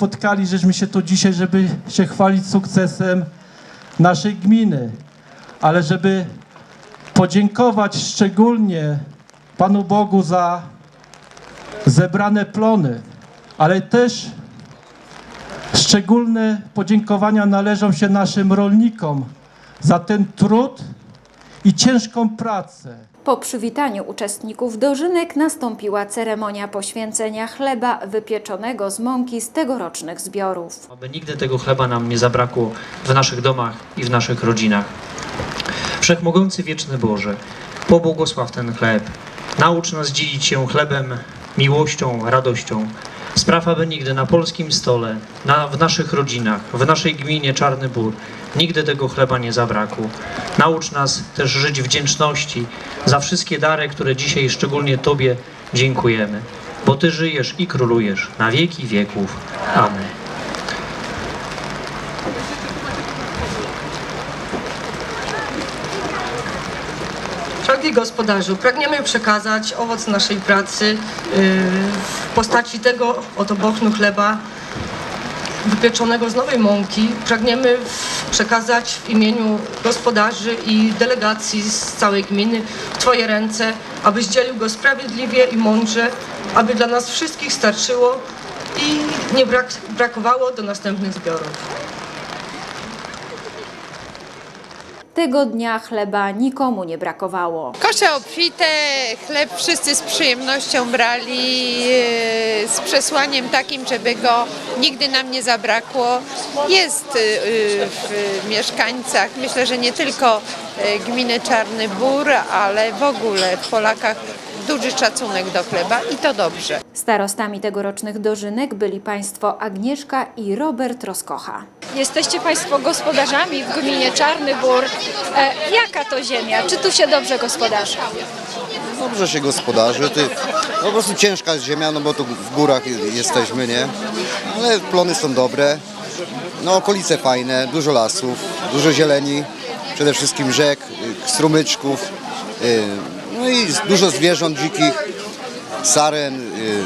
spotkali, żeśmy się tu dzisiaj, żeby się chwalić sukcesem naszej gminy, ale żeby podziękować szczególnie Panu Bogu za zebrane plony, ale też szczególne podziękowania należą się naszym rolnikom za ten trud i ciężką pracę. Po przywitaniu uczestników dożynek nastąpiła ceremonia poświęcenia chleba wypieczonego z mąki z tegorocznych zbiorów. Aby nigdy tego chleba nam nie zabrakło w naszych domach i w naszych rodzinach. Wszechmogący wieczny Boże, pobłogosław ten chleb. Naucz nas dzielić się chlebem, miłością, radością. Spraw, aby nigdy na polskim stole, na, w naszych rodzinach, w naszej gminie Czarny Bór, nigdy tego chleba nie zabrakło. Naucz nas też żyć wdzięczności za wszystkie dary, które dzisiaj szczególnie Tobie dziękujemy. Bo Ty żyjesz i królujesz na wieki wieków. Amen. Drogi gospodarzu, pragniemy przekazać owoc naszej pracy yy, w postaci tego oto bochnu chleba wypieczonego z nowej mąki. Pragniemy przekazać w imieniu gospodarzy i delegacji z całej gminy Twoje ręce, abyś dzielił go sprawiedliwie i mądrze, aby dla nas wszystkich starczyło i nie brak, brakowało do następnych zbiorów. Tego dnia chleba nikomu nie brakowało. Kosze obfite, chleb wszyscy z przyjemnością brali, e, z przesłaniem takim, żeby go nigdy nam nie zabrakło. Jest e, w mieszkańcach, myślę, że nie tylko e, gminy Czarny Bór, ale w ogóle w Polakach duży szacunek do chleba i to dobrze. Starostami tegorocznych dożynek byli państwo Agnieszka i Robert Roskocha. Jesteście Państwo gospodarzami w gminie Czarny Bór. E, jaka to ziemia? Czy tu się dobrze gospodarzy? Dobrze się gospodarzy. Ty, po prostu ciężka jest ziemia, no bo tu w górach jesteśmy, nie? Ale plony są dobre. No okolice fajne, dużo lasów, dużo zieleni, przede wszystkim rzek, y, strumyczków. y, No i dużo zwierząt dzikich, saren, y,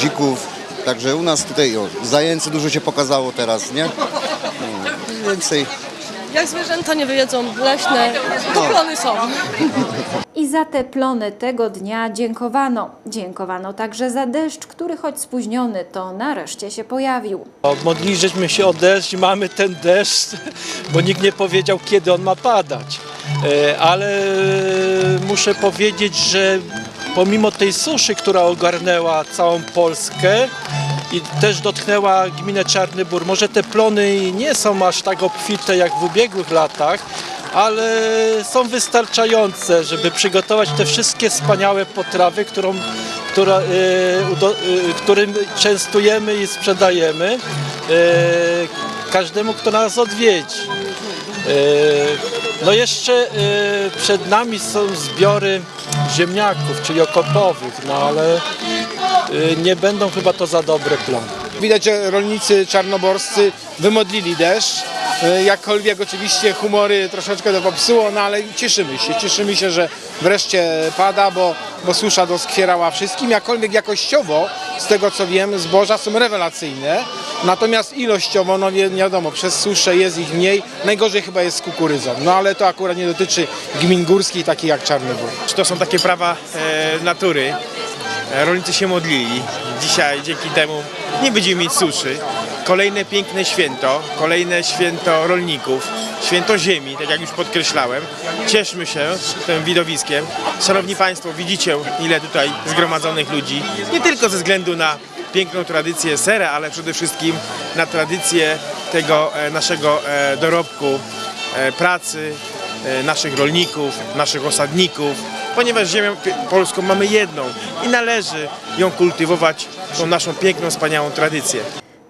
dzików. Także u nas tutaj o, zajęcy dużo się pokazało teraz, nie? No, więcej. Jak zwierzęta nie wyjedzą leśne, to plony są. I za te plony tego dnia dziękowano. Dziękowano także za deszcz, który choć spóźniony, to nareszcie się pojawił. Modliliśmy się o deszcz mamy ten deszcz, bo nikt nie powiedział, kiedy on ma padać. E, Ale muszę powiedzieć, że pomimo tej suszy, która ogarnęła całą Polskę i też dotknęła gminę Czarny Bór, może te plony nie są aż tak obfite jak w ubiegłych latach, ale są wystarczające, żeby przygotować te wszystkie wspaniałe potrawy, którą, która, e, e, którym częstujemy i sprzedajemy e, każdemu, kto nas odwiedzi. No jeszcze e, przed nami są zbiory ziemniaków, czyli okopowych, no ale e, nie będą chyba to za dobre plony. Widać, że rolnicy czarnoborscy wymodlili deszcz. E, Jakkolwiek oczywiście humory troszeczkę to popsuło, no ale cieszymy się. Cieszymy się, że wreszcie pada, bo, bo susza doskwierała wszystkim. Jakkolwiek jakościowo, z tego co wiem, zboża są rewelacyjne. Natomiast ilościowo, no nie wiadomo, przez suszę jest ich mniej. Najgorzej chyba jest z kukurydzą. No ale to akurat nie dotyczy gmin górskich, takich jak Czarnobór. To są takie prawa e, natury. E, Rolnicy się modlili. Dzisiaj dzięki temu nie będziemy mieć suszy. Kolejne piękne święto, kolejne święto rolników, święto ziemi, tak jak już podkreślałem. Cieszmy się tym widowiskiem. Szanowni Państwo, widzicie ile tutaj zgromadzonych ludzi. Nie tylko ze względu na piękną tradycję sera, ale przede wszystkim na tradycję tego e, naszego e, dorobku e, pracy, naszych rolników, naszych osadników, ponieważ ziemię polską mamy jedną i należy ją kultywować, tą naszą piękną, wspaniałą tradycję.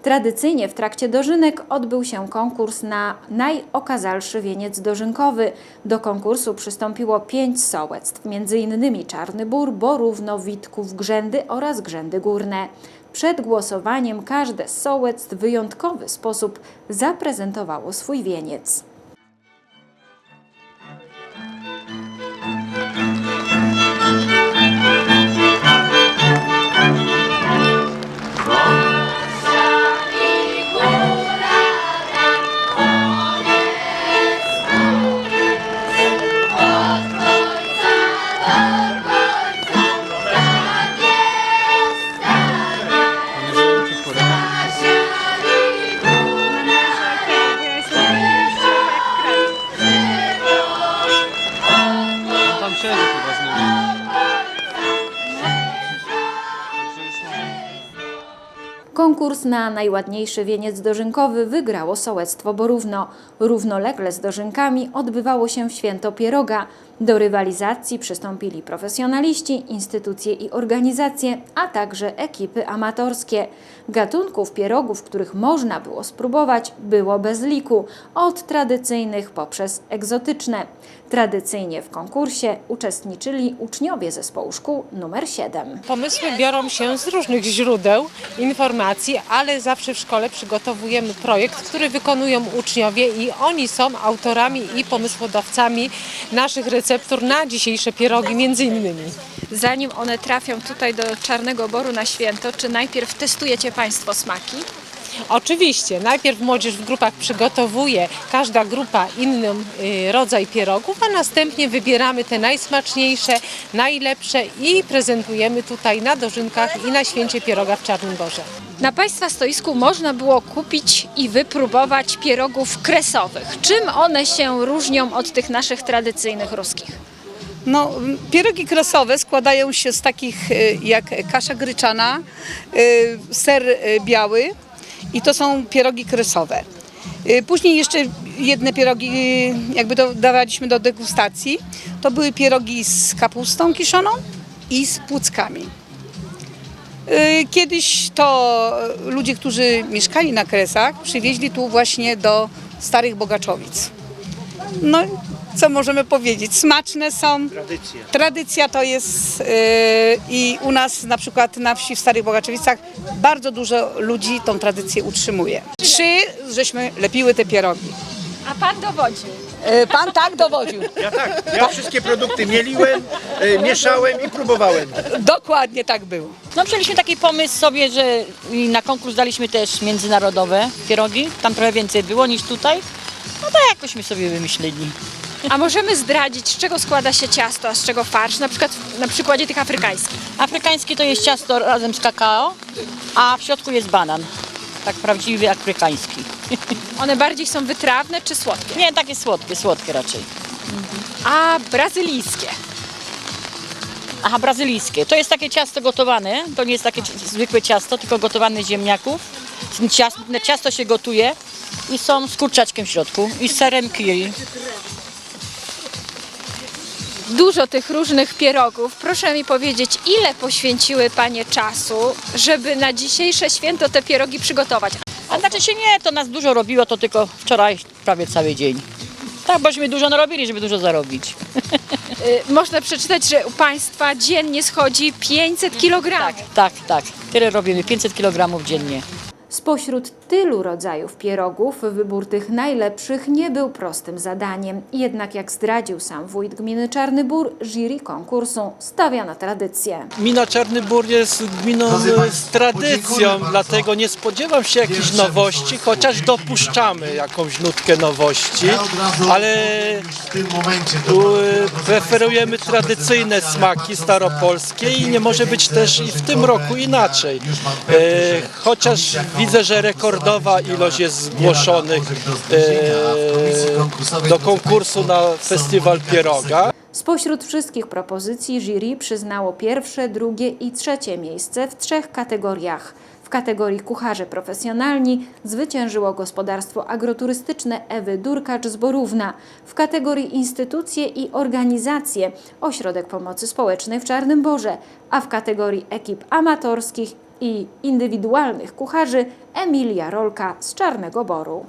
Tradycyjnie w trakcie dożynek odbył się konkurs na najokazalszy wieniec dożynkowy. Do konkursu przystąpiło pięć sołectw, m.in. Czarny Bór, Borówno, Witków, Grzędy oraz Grzędy Górne. Przed głosowaniem każde z sołectw w wyjątkowy sposób zaprezentowało swój wieniec. sąsiedzi chyba z nimi. Konkurs na najładniejszy wieniec dożynkowy wygrało sołectwo Borówno. Równolegle z dożynkami odbywało się święto pieroga – do rywalizacji przystąpili profesjonaliści, instytucje i organizacje, a także ekipy amatorskie. Gatunków pierogów, których można było spróbować, było bez liku, od tradycyjnych poprzez egzotyczne. Tradycyjnie w konkursie uczestniczyli uczniowie zespołu szkół numer 7. Pomysły biorą się z różnych źródeł informacji, ale zawsze w szkole przygotowujemy projekt, który wykonują uczniowie i oni są autorami i pomysłodawcami naszych receptur na dzisiejsze pierogi między innymi. Zanim one trafią tutaj do Czarnego Boru na święto, czy najpierw testujecie Państwo smaki? Oczywiście, najpierw młodzież w grupach przygotowuje, każda grupa inny y, rodzaj pierogów, a następnie wybieramy te najsmaczniejsze, najlepsze i prezentujemy tutaj na dożynkach i na święcie pieroga w Czarnym Borze. Na Państwa stoisku można było kupić i wypróbować pierogów kresowych. Czym one się różnią od tych naszych tradycyjnych ruskich? No, pierogi kresowe składają się z takich y, jak kasza gryczana, y, ser biały i to są pierogi kresowe. Y, Później jeszcze jedne pierogi y, jakby dodawaliśmy do degustacji. To były pierogi z kapustą kiszoną i z płuckami. Y, Kiedyś to ludzie, którzy mieszkali na Kresach, przywieźli tu właśnie do Starych Bogaczowic. No, co możemy powiedzieć? Smaczne są. Tradycja. Tradycja to jest yy, i u nas na przykład na wsi w Starych Bogaczewicach bardzo dużo ludzi tą tradycję utrzymuje. Trzy, żeśmy lepiły te pierogi. A Pan dowodził. Yy, pan tak dowodził. Ja tak, ja wszystkie produkty mieliłem, e, mieszałem i próbowałem. Dokładnie tak było. No przyjęliśmy taki pomysł sobie, że i na konkurs daliśmy też międzynarodowe pierogi. Tam trochę więcej było niż tutaj. No to jakośmy sobie wymyślili. A możemy zdradzić, z czego składa się ciasto, a z czego farsz, na przykład na przykładzie tych afrykańskich. Afrykańskie to jest ciasto razem z kakao, a w środku jest banan. Tak prawdziwy afrykański. One bardziej są wytrawne czy słodkie? Nie, takie słodkie, słodkie raczej. A brazylijskie. Aha, brazylijskie. To jest takie ciasto gotowane. To nie jest takie ci- zwykłe ciasto, tylko gotowane z ziemniaków. Ciasto, ciasto się gotuje i są z kurczaczkiem w środku i z serem kiri. Dużo tych różnych pierogów. Proszę mi powiedzieć, ile poświęciły Panie czasu, żeby na dzisiejsze święto te pierogi przygotować? A znaczy się nie, to nas dużo robiło, to tylko wczoraj prawie cały dzień. Tak, bośmy dużo narobili, żeby dużo zarobić. Y, Można przeczytać, że u Państwa dziennie schodzi 500 kg. Tak, tak. Tyle robimy, 500 kg dziennie. Spośród tylu rodzajów pierogów wybór tych najlepszych nie był prostym zadaniem. Jednak jak zdradził sam wójt gminy Czarny Bór, jury konkursu stawia na tradycję. Gmina Czarny Bór jest gminą z tradycją, dlatego nie spodziewam się jakichś nowości, chociaż dopuszczamy jakąś nutkę nowości, ale preferujemy tradycyjne smaki staropolskie i nie może być też i w tym roku inaczej. E, Chociaż widzę, że rekordowa ilość jest zgłoszonych e, do konkursu na festiwal pieroga. Spośród wszystkich propozycji jury przyznało pierwsze, drugie i trzecie miejsce w trzech kategoriach. W kategorii kucharze profesjonalni zwyciężyło gospodarstwo agroturystyczne Ewy Durkacz z Borówna. W kategorii instytucje i organizacje Ośrodek Pomocy Społecznej w Czarnym Borze, a w kategorii ekip amatorskich i indywidualnych kucharzy Emilia Rolka z Czarnego Boru.